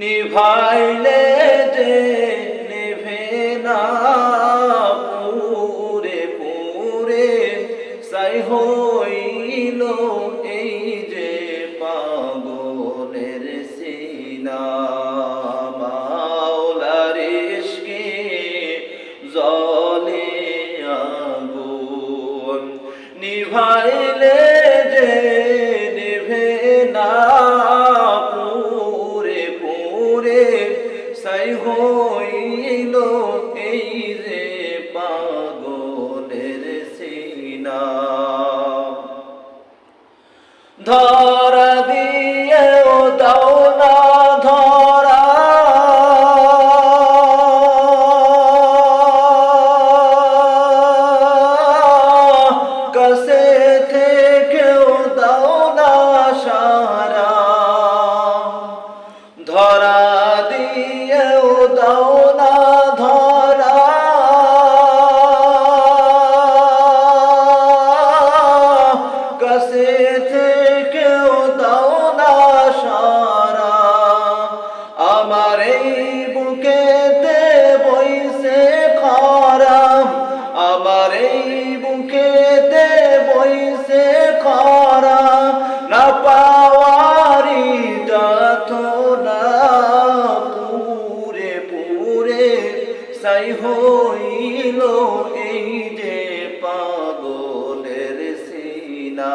নিভাইলে যে নিভে না পুরে পুরে সাই হইল এই যে পাগলের সিনা। জলে আগুন নিভাইলে পুরে সাই হইল এই রে পাগলের সিনা। ধরা কাছে থেকেও দাও না সারা। আমার এই বুকেতে বইসে খরা। আমার এই বুকেতে বইসে খরা। না পাওয়ারি যাত না পুরে পুরে সাই হইল এই যে পাগলের সিনা।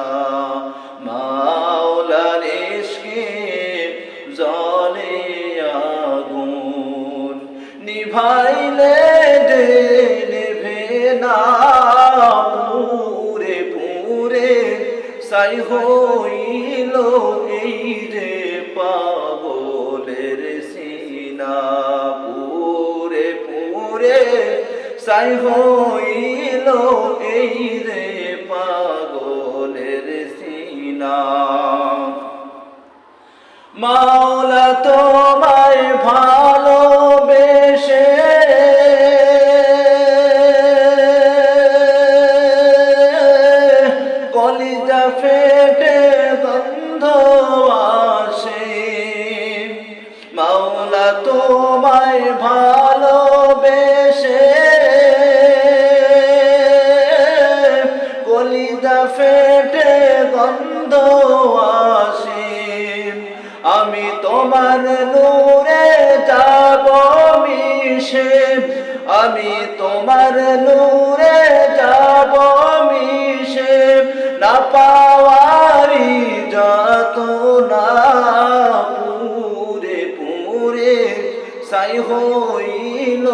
সাই হইল এই যে পাগলের সিনা। মাওলা তোমায় ভালোবেসে কলিজা ফেটে গন্ধ আসে। মাওলা তোমায় ভালোবেসে কলিজা ফেটে গন্ধ আসে আমি তোমার নূরে যাব মিশে আমি তোমার নূরে যাব মিশে না পাওয়ারি যত না পুরে পুরে সাই হইল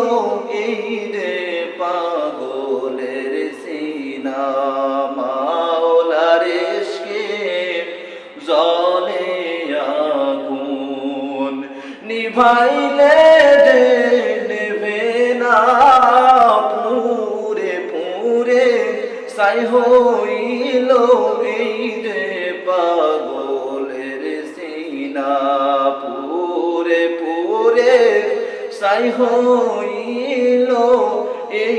এই রে জলে আগুন, নিভাইলে যে নেবে না পুরে পুরে, সাই হইল এই যে পাগলের সিনা। পুরে পুরে সাই হইল এই